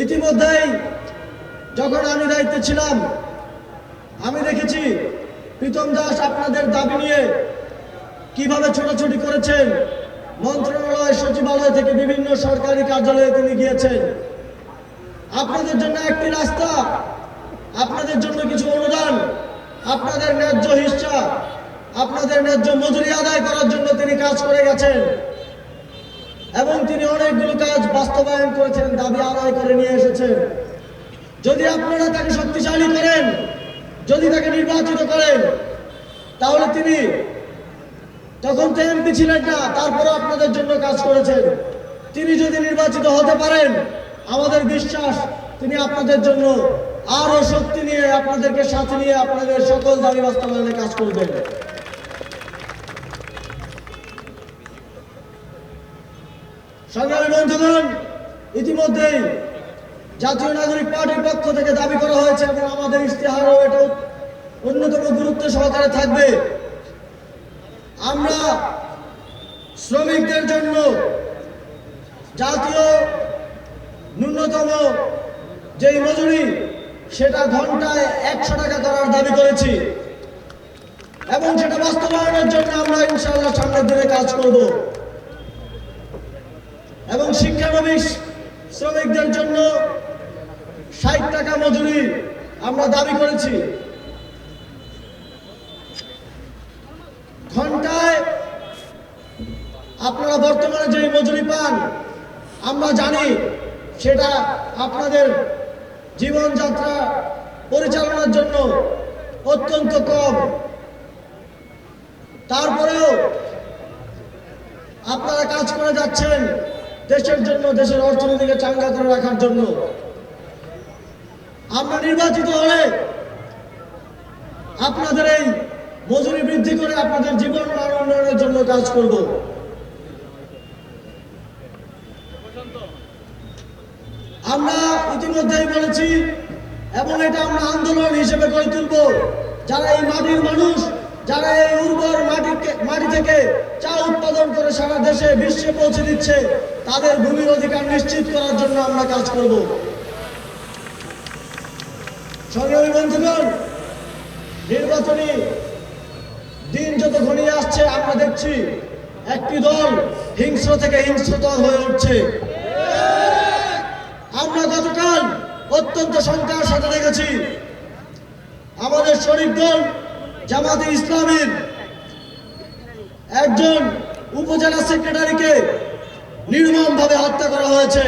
ইতিমধ্যেই যখন আমি দায়িত্বে ছিলাম, আমি দেখেছি প্রীতম দাস আপনাদের দাবি নিয়ে কীভাবে ছোটাছুটি করেছেন। মন্ত্রণালয়, সচিবালয় থেকে বিভিন্ন সরকারি কার্যালয়ে তিনি গিয়েছেন। আপনাদের জন্য একটি রাস্তা, আপনাদের জন্য কিছু অনুদান, আপনাদের ন্যায্য হিসা, আপনাদের ন্যায্য মজুরি আদায় করার জন্য তিনি কাজ করে গেছেন। এবং তিনি অনেকগুলো কাজ বাস্তবায়ন করেছেন, দাবি আদায় করে নিয়ে এসেছেন। যদি আপনারা তাকে শক্তিশালী করেন, যদি তাকে নির্বাচিত করেন, তাহলে তিনি তখন তো এমপি ছিলেন না তারপরে আপনাদের জন্য কাজ করেছেন। তিনি যদি নির্বাচিত হতে পারেন, আমাদের বিশ্বাস, তিনি আপনাদের জন্য আরও শক্তি নিয়ে আপনাদেরকে সাথে নিয়ে আপনাদের সকল দাবি বাস্তবায়নে কাজ করবেন। সংগ্রামী বন্ধুগণ ইতিমধ্যেই জাতীয় নাগরিক পার্টির পক্ষ থেকে দাবি করা হয়েছে এবং আমাদের ইশতেহারও এটা অন্যতম গুরুত্ব সহকারে থাকবে। আমরা শ্রমিকদের জন্য জাতীয় ন্যূনতম যেই মজুরি, সেটা ঘন্টায় একশো টাকা করার দাবি করেছি। এবং সেটা বাস্তবায়নের জন্য আমরা ইনশাআল্লাহ সামনের দিনে কাজ করব। এবং শিক্ষানবিশ শ্রমিকদের জন্য ষাট টাকা মজুরি আমরা দাবি করেছি। ঘন্টায় আপনারা বর্তমানে যে মজুরি পান, আমরা জানি সেটা আপনাদের জীবনযাত্রা পরিচালনার জন্য অত্যন্ত কম। তারপরেও আপনারা কাজ করে যাচ্ছেন। দেশের জন্য, দেশের অর্থনীতিকে চাঙ্গা করে রাখার জন্য। আমরা নির্বাচিত হলে আপনাদের এই মজুরি বৃদ্ধি করে আপনাদের জীবন মান উন্নয়নের জন্য কাজ করব। আমরা ইতিমধ্যেই বলেছি, এবং এটা আমরা আন্দোলন হিসেবে গড়ে তুলব। যারা এই মাটির মানুষ যারা এই উর্বর মাটি মাটি থেকে চা উৎপাদন করে সারা দেশে বিশ্বে পৌঁছে দিচ্ছে, তাদের ভূমির অধিকার নিশ্চিত করার জন্য আমরা কাজ করব। সংগ্রামী বন্ধুগণ, নির্বাচনী দিন যত ঘনিয়ে আসছে, আমরা দেখছি একটি দল হিংস্র থেকে হিংস্রতর হয়ে উঠছে। আমরা গতকাল অত্যন্ত সংখ্যার সাথে দেখেছি। আমাদের শরীফ দল জামাতে ইসলামের একজন উপজেলা সেক্রেটারিকে নির্মম ভাবে হত্যা করা হয়েছে।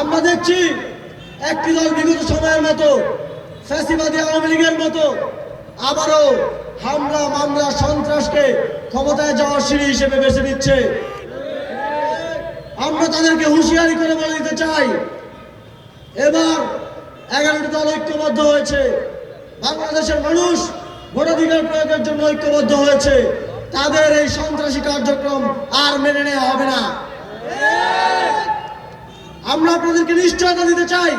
আমরা দেখছি একটি দল বিগত সময়ের মতো ফ্যাসিবাদী আওয়ামী লীগের মতো আবারও হামলা, মামলা, সন্ত্রাসকে ক্ষমতায় যাওয়ার সিঁড়ি হিসেবে বেছে নিচ্ছে। আমরা তাদেরকে হুঁশিয়ারি করে বলে দিতে চাই, এবার এগারোটি দল ঐক্যবদ্ধ হয়েছে। বাংলাদেশের মানুষ ভোটাধিকার প্রয়োগের জন্য ঐক্যবদ্ধ হয়েছে। তাদের এই সন্ত্রাসী কার্যক্রম আর মেনে নেওয়া হবে না। আমরা আপনাদেরকে নিশ্চয়তা দিতে চাই,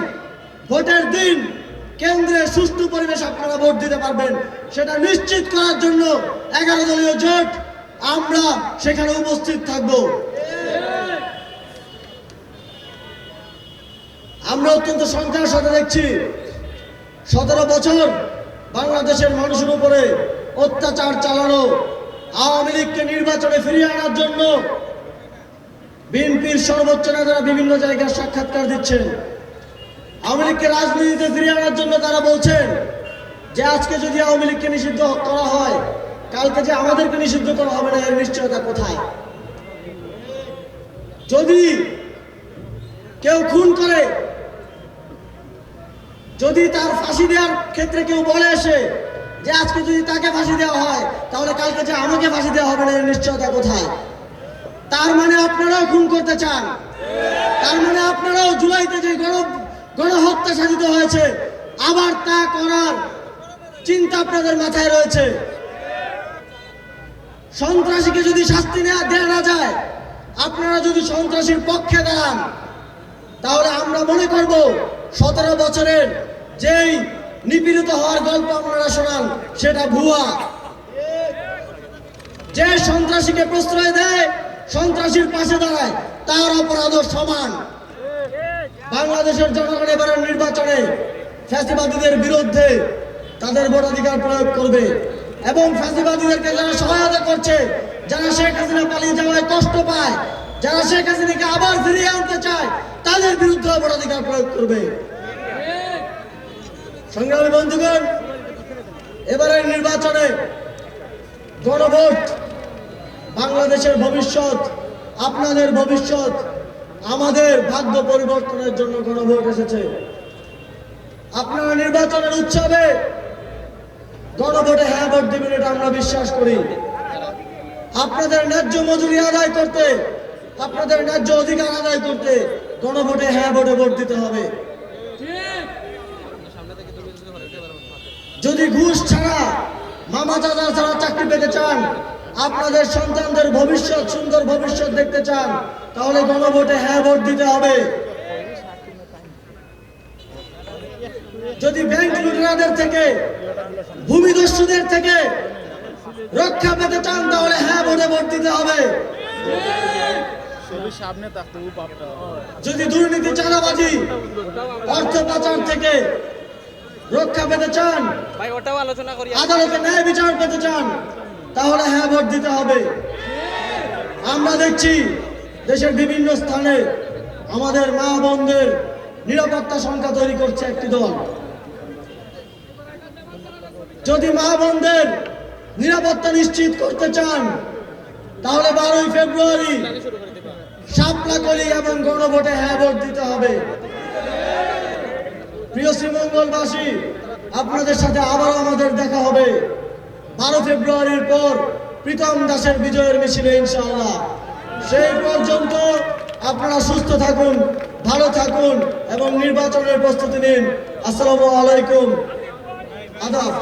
ভোটের দিন কেন্দ্রে সুষ্ঠু পরিবেশ আপনারা ভোট দিতে পারবেন। সেটা নিশ্চিত করার জন্য এগারো দলীয় জোট, আমরা সেখানে উপস্থিত থাকব। আমরা অত্যন্ত সংখ্যার সাথে দেখছি। সতেরো বছর বাংলাদেশের মানুষের উপরে অত্যাচার চালানো আওয়ামী লীগকে নির্বাচনে ফিরিয়ে আনার জন্য বিএনপির সর্বোচ্চ নেতারা বিভিন্ন জায়গায় সাক্ষাৎকার দিচ্ছেন। আওয়ামী লীগকে রাজনীতিতে ফিরিয়ে আনার জন্য তারা বলছেন যে, আজকে যদি আওয়ামী লীগকে নিষিদ্ধ করা হয়, কালকে যে আমাদেরকে নিষিদ্ধ করা হবে না, এর নিশ্চয়তা কোথায়? যদি কেউ খুন করে যদি তার ফাঁসি দেওয়ার ক্ষেত্রে কেউ বলে এসে যে আজকে যদি তাকে ফাঁসি দেওয়া হয়, তাহলে কালকে যে আমাকে ফাঁসি দেওয়া হবে না নিশ্চয়তা কোথায়? তার মানে আপনারাও খুন করতে চান। তার মানে আপনারাও জুলাইতে যে গণ গণহত্যা সাধিত হয়েছে, আবার তা করার চিন্তা আপনাদের মাথায় রয়েছে। সন্ত্রাসীকে যদি শাস্তি নেওয়া দেওয়া না যায়, আপনারা যদি সন্ত্রাসীর পক্ষে দাঁড়ান, তাহলে আমরা মনে করব সতেরো বছরের যেই নিপীড়িত হওয়ার গল্প আপনারা শোনান, সেটা ভুয়া। যে সন্ত্রাসীকে প্রশ্রয় দেয়, সন্ত্রাসীর পাশে দাঁড়ায়, তার অপরাধ সমান। বাংলাদেশের জনগণ এবারের নির্বাচনে ফ্যাসিবাদীদের বিরুদ্ধে তাদের ভোটাধিকার প্রয়োগ করবে এবং ফ্যাসিবাদীদেরকে যারা সহায়তা করছে, যারা শেখ হাসিনা পালিয়ে যাওয়ায় কষ্ট পায়, যারা শেখ হাসিনাকে আবার ফিরিয়ে আনতে চায়, তাদের বিরুদ্ধে ভোটাধিকার প্রয়োগ করবে। সংগ্রামী বন্ধুগণ, এবারের নির্বাচনে গণভোট বাংলাদেশের ভবিষ্যৎ, আপনাদের ভবিষ্যৎ, আমাদের ভাগ্য পরিবর্তনের জন্য গণভোট এসেছে। আপনারা নির্বাচনের উৎসবে গণভোটে হ্যাঁ ভোট দেবেন, এটা আমরা বিশ্বাস করি। আপনাদের ন্যায্য মজুরি আদায় করতে, আপনাদের ন্যায্য অধিকার আদায় করতে গণভোটে হ্যাঁ ভোটে ভোট দিতে হবে। যদি ঘুষ ছাড়া মামা চাচা ছাড়া চাকরি পেতে চান আপনাদের সন্তানদের ভবিষ্যৎ সুন্দর ভবিষ্যৎ দেখতে চান তাহলে গণভোটে হ্যাঁ ভোট দিতে হবে। যদি ব্যাংক লুটেরাদের থেকে ভূমিদস্যুদের থেকে রক্ষা পেতে চান তাহলে হ্যাঁ ভোটে ভোট দিতে হবে। যদি দুর্নীতি চাঁদাবাজি অর্থ পাচার থেকে রক্ষা পেতে চান? ভাই ওটাও আলোচনা করি। আদালতে ন্যায় বিচার পেতে চান তাহলে হ্যাঁ ভোট দিতে হবে। আমরা দেখছি দেশের বিভিন্ন স্থানে আমাদের মা বোনদের নিরাপত্তা সংখ্যা তৈরি করছে একটি দল। যদি মা বোনদের নিরাপত্তা নিশ্চিত করতে চান তাহলে বারোই ফেব্রুয়ারি সাপলাকলি এবং গণভোটে হ্যাঁ ভোট দিতে হবে। প্রিয় শ্রীমঙ্গলবাসী, আপনাদের সাথে আবার আমাদের দেখা হবে। বারো ফেব্রুয়ারির পর প্রীতম দাসের বিজয়ের মিছিলে, ইনশাআল্লাহ। সেই পর্যন্ত আপনারা সুস্থ থাকুন, ভালো থাকুন এবং নির্বাচনের প্রস্তুতি নিন। আসসালামু আলাইকুম। আদাব।